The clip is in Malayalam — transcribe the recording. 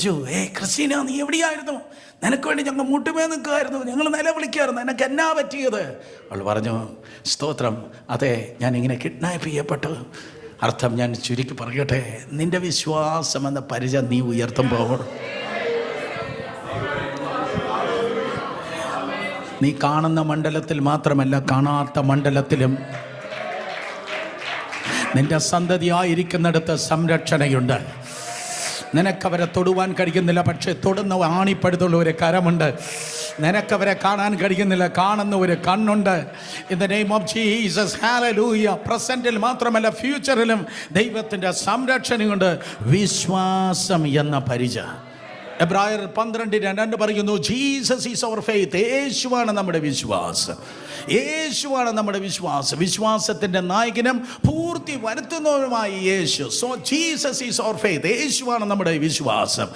ചോദിച്ചു ഏ ക്രിസ്റ്റീന നീ എവിടെയായിരുന്നു? നിനക്ക് വേണ്ടി ഞങ്ങൾ മുട്ടുമേ നിൽക്കുമായിരുന്നു ഞങ്ങൾ നിലവിളിക്കായിരുന്നു നിനക്ക് എന്നാ പറ്റിയത്? അവൾ പറഞ്ഞു സ്തോത്രം. അതെ ഞാൻ ഇങ്ങനെ കിഡ്നാപ്പ് ചെയ്യപ്പെട്ടു. അർത്ഥം ഞാൻ ചുരുക്കി പറയട്ടെ. നിന്റെ വിശ്വാസം എന്ന പരിച നീ ഉയർത്തുമ്പോൾ നീ കാണുന്ന മണ്ഡലത്തിൽ മാത്രമല്ല കാണാത്ത മണ്ഡലത്തിലും നിന്റെ സന്തതിയായിരിക്കുന്നിടത്ത് സംരക്ഷണയുണ്ട്. നിനക്കവരെ തൊടുവാൻ കഴിയുന്നില്ല പക്ഷേ തൊടുന്ന ആണിപ്പടുത്തുള്ള ഒരു കരമുണ്ട്. നിനക്കവരെ കാണാൻ കഴിയുന്നില്ല കാണുന്ന ഒരു കണ്ണുണ്ട്. In the name of Jesus hallelujah പ്രസന്റിൽ മാത്രമല്ല ഫ്യൂച്ചറിലും ദൈവത്തിന്റെ സംരക്ഷണയുണ്ട്. വിശ്വാസം എന്ന പരിചയം എബ്രായർ പന്ത്രണ്ടിന് രണ്ട് പറയുന്നു ജീസസ് ഈസ് അവർ ഫെയ്ത്ത് യേശുവാണ് നമ്മുടെ വിശ്വാസം. യേശുവാണ് നമ്മുടെ വിശ്വാസം. വിശ്വാസത്തിന്റെ നായകനും പൂർത്തി വരുത്തുന്നവരുമായി യേശു. So Jesus is our faith യേശുവാണ് നമ്മുടെ വിശ്വാസം.